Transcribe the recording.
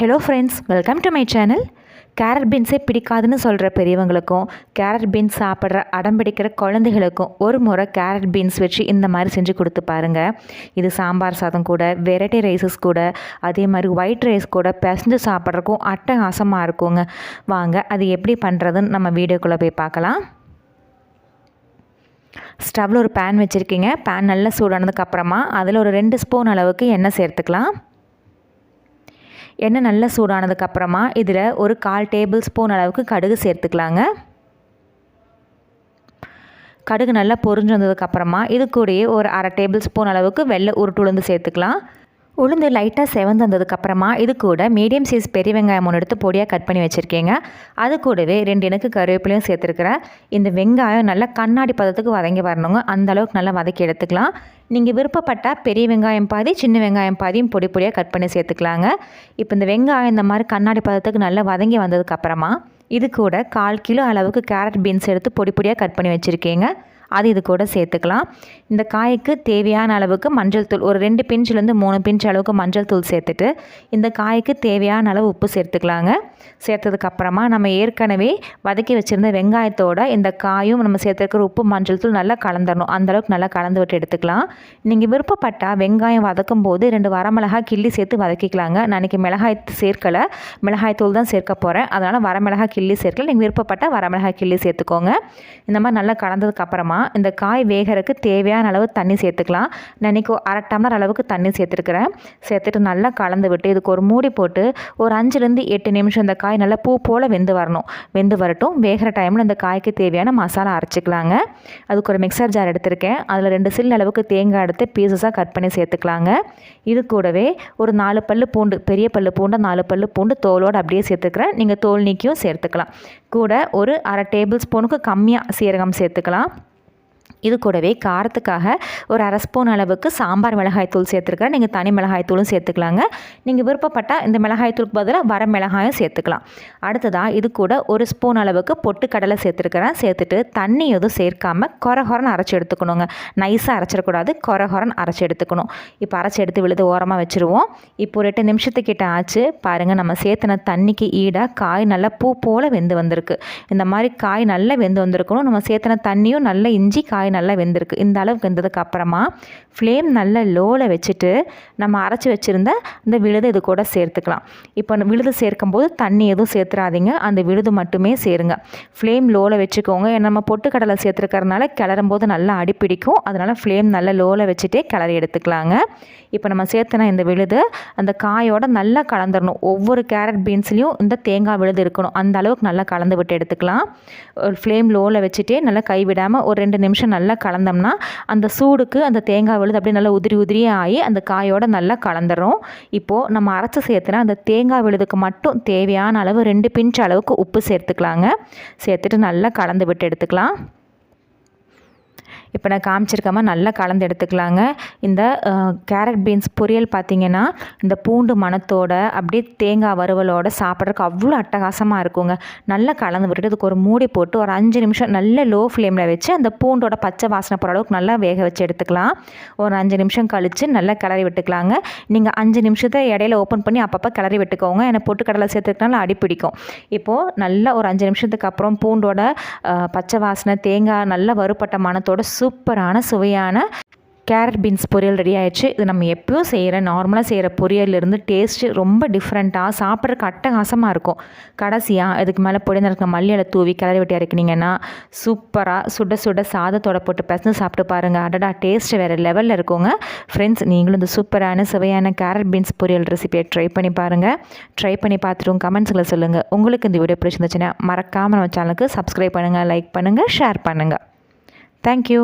Hello friends welcome to my channel carrot பீன்ஸே பிடிக்காதுன்னு சொல்கிற பெரியவங்களுக்கும் கேரட் பீன்ஸ் சாப்பிட்ற அடம் பிடிக்கிற குழந்தைகளுக்கும் ஒரு முறை கேரட் பீன்ஸ் வச்சு இந்த மாதிரி செஞ்சு கொடுத்து பாருங்கள் இது சாம்பார் சாதம் கூட வெரைட்டி ரைஸஸ் கூட அதே மாதிரி ஒயிட் ரைஸ் கூட பிசைஞ்சு சாப்பிட்றக்கும் அட்டகாசமாக இருக்குங்க. வாங்க அது எப்படி பண்ணுறதுன்னு நம்ம வீடியோக்குள்ளே போய் பார்க்கலாம். ஸ்டவ்வில் ஒரு பேன் வச்சுருக்கீங்க. பேன் நல்லா சூடானதுக்கப்புறமா அதில் ஒரு ரெண்டு ஸ்பூன் அளவுக்கு எண்ணெய் சேர்த்துக்கலாம். எண்ணெய் நல்லா சூடானதுக்கப்புறமா இதில் ஒரு கால் டேபிள் ஸ்பூன் அளவுக்கு கடுகு சேர்த்துக்கலாங்க. கடுகு நல்லா பொரிஞ்சு வந்ததுக்கப்புறமா இது கூடயே ஒரு அரை டேபிள் ஸ்பூன் அளவுக்கு வெள்ளை உருட்டு உளுந்து சேர்த்துக்கலாம். உளுந்து லைட்டாக செவந்து வந்ததுக்கப்புறமா இது கூட மீடியம் சைஸ் பெரிய வெங்காயம் ஒன்று எடுத்து பொடியாக கட் பண்ணி வச்சுருக்கீங்க. அது கூடவே ரெண்டு எனக்கு கருவேப்பிலையும் சேர்த்துருக்குறேன். இந்த வெங்காயம் நல்லா கண்ணாடி பதத்துக்கு வதங்கி வரணுங்க. அந்த அளவுக்கு நல்லா வதக்கி எடுத்துக்கலாம். நீங்கள் விருப்பப்பட்டால் பெரிய வெங்காயம் பாதி சின்ன வெங்காயம் பாதியும் பொடி பொடியாக கட் பண்ணி சேர்த்துக்கலாங்க. இப்போ இந்த வெங்காயம் இந்த மாதிரி கண்ணாடி பதத்துக்கு நல்லா வதங்கி வந்ததுக்கப்புறமா இது கூட கால் கிலோ அளவுக்கு கேரட் பீன்ஸ் எடுத்து பொடி பொடியாக கட் பண்ணி வச்சுருக்கீங்க. அது இது கூட சேர்த்துக்கலாம். இந்த காய்க்கு தேவையான அளவுக்கு மஞ்சள் தூள் ஒரு ரெண்டு பிஞ்சிலேருந்து மூணு பிஞ்ச் அளவுக்கு மஞ்சள் தூள் சேர்த்துட்டு இந்த காய்க்கு தேவையான அளவு உப்பு சேர்த்துக்கலாங்க. சேர்த்ததுக்கப்புறமா நம்ம ஏற்கனவே வதக்கி வச்சுருந்த வெங்காயத்தோட இந்த காயும் நம்ம சேர்த்துருக்கிற உப்பு மஞ்சள் தூள் நல்லா கலந்துடணும் அந்தளவுக்கு நல்லா கலந்து விட்டு எடுத்துக்கலாம். நீங்கள் விருப்பப்பட்டால் வெங்காயம் வதக்கும் போது ரெண்டு வரமிளகாய் கிள்ளி சேர்த்து வதக்கிக்கலாங்க. நான் இன்றைக்கி மிளகாய் சேர்க்கலை. மிளகாய் தூள் தான் சேர்க்க போகிறேன் அதனால் வரமிளகாய் கிள்ளி சேர்க்கல. நீங்கள் விருப்பப்பட்டால் வரமிளகாய் கிள்ளி சேர்த்துக்கோங்க. இந்த மாதிரி நல்லா கலந்ததுக்கப்புறமா இந்த காய் வேகிறதுக்கு தேவையான அளவு தண்ணி சேர்த்துக்கலாம். நான் இன்றைக்கி அரை டம்ளர் அளவுக்கு தண்ணி சேர்த்துருக்குறேன். சேர்த்துட்டு நல்லா கலந்து விட்டு இதுக்கு ஒரு மூடி போட்டு ஒரு அஞ்சுலேருந்து எட்டு நிமிஷம் இந்த காய் நல்லா பூ போல் வெந்து வரணும். வெந்து வரட்டும். வேகிற டைமில் இந்த காய்க்கு தேவையான மசாலா அரைச்சிக்கலாங்க. அதுக்கு ஒரு மிக்சர் ஜார் எடுத்திருக்கேன். அதில் ரெண்டு சில் அளவுக்கு தேங்காய் எடுத்து பீசஸாக கட் பண்ணி சேர்த்துக்கலாங்க. இது கூடவே ஒரு நாலு பல்லு பூண்டு பெரிய பல்லு பூண்டு நாலு பல்லு பூண்டு தோலோடு அப்படியே சேர்த்துக்கிறேன். நீங்கள் தோல் நீக்கியும் சேர்த்துக்கலாம். கூட ஒரு அரை டேபிள் ஸ்பூனுக்கு கம்மியாக சீரகம் சேர்த்துக்கலாம். இது கூடவே காரத்துக்காக ஒரு அரை ஸ்பூன் அளவுக்கு சாம்பார் மிளகாய் தூள் சேர்த்துருக்கிறேன். நீங்கள் தனி மிளகாய் தூளும் சேர்த்துக்கலாங்க. நீங்கள் விருப்பப்பட்டால் இந்த மிளகாய் தூளுக்கு பதிலாக வர மிளகாயும் சேர்த்துக்கலாம். அடுத்ததாக இது கூட ஒரு ஸ்பூன் அளவுக்கு பொட்டுக்கடலை சேர்த்துருக்கிறேன். சேர்த்துட்டு தண்ணி எதுவும் சேர்க்காமல் கொரகொரன்னு அரைச்சி எடுத்துக்கணுங்க. நைஸாக அரைச்சிடக்கூடாது. கொரகொரன்னு அரைச்சி எடுத்துக்கணும். இப்போ அரைச்சி எடுத்து விழுது ஓரமாக வச்சுருவோம். இப்போ ஒரு எட்டு நிமிஷத்துக்கிட்ட ஆச்சு. பாருங்கள் நம்ம சேர்த்துன தண்ணிக்கு ஈடாக காய் நல்லா பூ போல் வெந்து வந்திருக்கு. இந்த மாதிரி காய் நல்லா வெந்து வந்திருக்கணும். நம்ம சேர்த்துன தண்ணியும் நல்லா இஞ்சி காய் காய் நல்லா வெந்திருக்கு. இந்த அளவுக்கு வெந்ததுக்கு அப்புறமா ஃப்ளேம் நல்லா லோவில் வச்சுட்டு நம்ம அரைச்சி வச்சுருந்த இந்த விழுது இது கூட சேர்த்துக்கலாம். இப்போ விழுது சேர்க்கும்போது தண்ணி எதுவும் சேர்த்துறாதீங்க. அந்த விழுது மட்டுமே சேருங்க. ஃப்ளேம் லோவில் வச்சுக்கோங்க. நம்ம பொட்டுக்கடலை சேர்த்துருக்கறனால கிளறும் போது நல்லா அடிப்பிடிக்கும். அதனால் ஃப்ளேம் நல்லா லோவில் வச்சுட்டே கிளறி எடுத்துக்கலாங்க. இப்போ நம்ம சேர்த்துனா இந்த விழுது அந்த காயோட நல்லா கலந்துடணும் ஒவ்வொரு கேரட் பீன்ஸ்லேயும் இந்த தேங்காய் விழுது இருக்கணும். அந்த அளவுக்கு நல்லா கலந்து விட்டு எடுத்துக்கலாம். ஒரு ஃப்ளேம் லோவில் வச்சுட்டே நல்லா கைவிடாமல் ஒரு ரெண்டு நிமிஷம் நல்லா கலந்தோம்னா அந்த சூடுக்கு அந்த தேங்காய் விழுது அப்படியே நல்லா உதிரி உதிரியே ஆகி அந்த காயோட நல்லா கலந்துடும் இப்போது நம்ம அரைச்சி சேர்த்துனா அந்த தேங்காய் விழுதுக்கு மட்டும் தேவையான அளவு ரெண்டு பிஞ்ச் அளவுக்கு உப்பு சேர்த்துக்கலாங்க. சேர்த்துட்டு நல்லா கலந்து விட்டு எடுத்துக்கலாம். இப்போ நான் காமிச்சிருக்காம நல்லா கலந்து எடுத்துக்கலாங்க. இந்த கேரட் பீன்ஸ் பொரியல் பார்த்திங்கன்னா இந்த பூண்டு மணத்தோட அப்படியே தேங்காய் வறுவலோட சாப்பிட்றதுக்கு அவ்வளோ அட்டகாசமாக இருக்குங்க. நல்லா கலந்து விட்டுட்டு அதுக்கு ஒரு மூடி போட்டு ஒரு அஞ்சு நிமிஷம் நல்ல லோ ஃப்ளேமில் வச்சு அந்த பூண்டோட பச்சை வாசனை போகிற அளவுக்கு நல்லா வேக வச்சு எடுத்துக்கலாம். ஒரு அஞ்சு நிமிஷம் கழித்து நல்லா கிளறி விட்டுக்கலாங்க. நீங்கள் அஞ்சு நிமிஷத்தை இடையில ஓப்பன் பண்ணி அப்பப்போ கிளறி விட்டுக்கோங்க. எனக்கு பொட்டு கடலை சேர்த்துக்கனால அடி பிடிக்கும். இப்போது நல்லா ஒரு அஞ்சு நிமிஷத்துக்கு அப்புறம் பூண்டோட பச்சை வாசனை தேங்காய் நல்லா வறுப்பட்ட மணத்தோட சூப்பரான சுவையான கேரட் பீன்ஸ் பொரியல் ரெடி ஆயிடுச்சு. இது நம்ம எப்பயும் செய்கிற நார்மலாக செய்கிற பொரியல்லேருந்து டேஸ்ட்டு ரொம்ப டிஃப்ரெண்ட்டாக சாப்பிட்றதுக்கு அட்டகாசமாக இருக்கும். கடைசியாக இதுக்கு மேலே பொடி நடக்க மல்லியில் தூவி கிளறி வெட்டி இறக்கினீங்கன்னா சூப்பராக சுட சுட சாதத்தோட போட்டு பசங்க சாப்பிட்டு பாருங்கள் அடடா டேஸ்ட் வேறு லெவலில் இருக்குங்க. ஃப்ரெண்ட்ஸ் நீங்களும் இந்த சூப்பரான சுவையான கேரட் பீன்ஸ் பொரியல் ரெசிபியை ட்ரை பண்ணி பாருங்கள் ட்ரை பண்ணி பார்த்துருவோம் கமெண்ட்ஸில் சொல்லுங்கள் உங்களுக்கு இந்த வீடியோ பிடிச்சிருந்துச்சுன்னா மறக்காமல் நம்ம சேனலுக்கு சப்ஸ்கிரைப் பண்ணுங்கள் லைக் பண்ணுங்கள் ஷேர் பண்ணுங்கள் தேங்க்யூ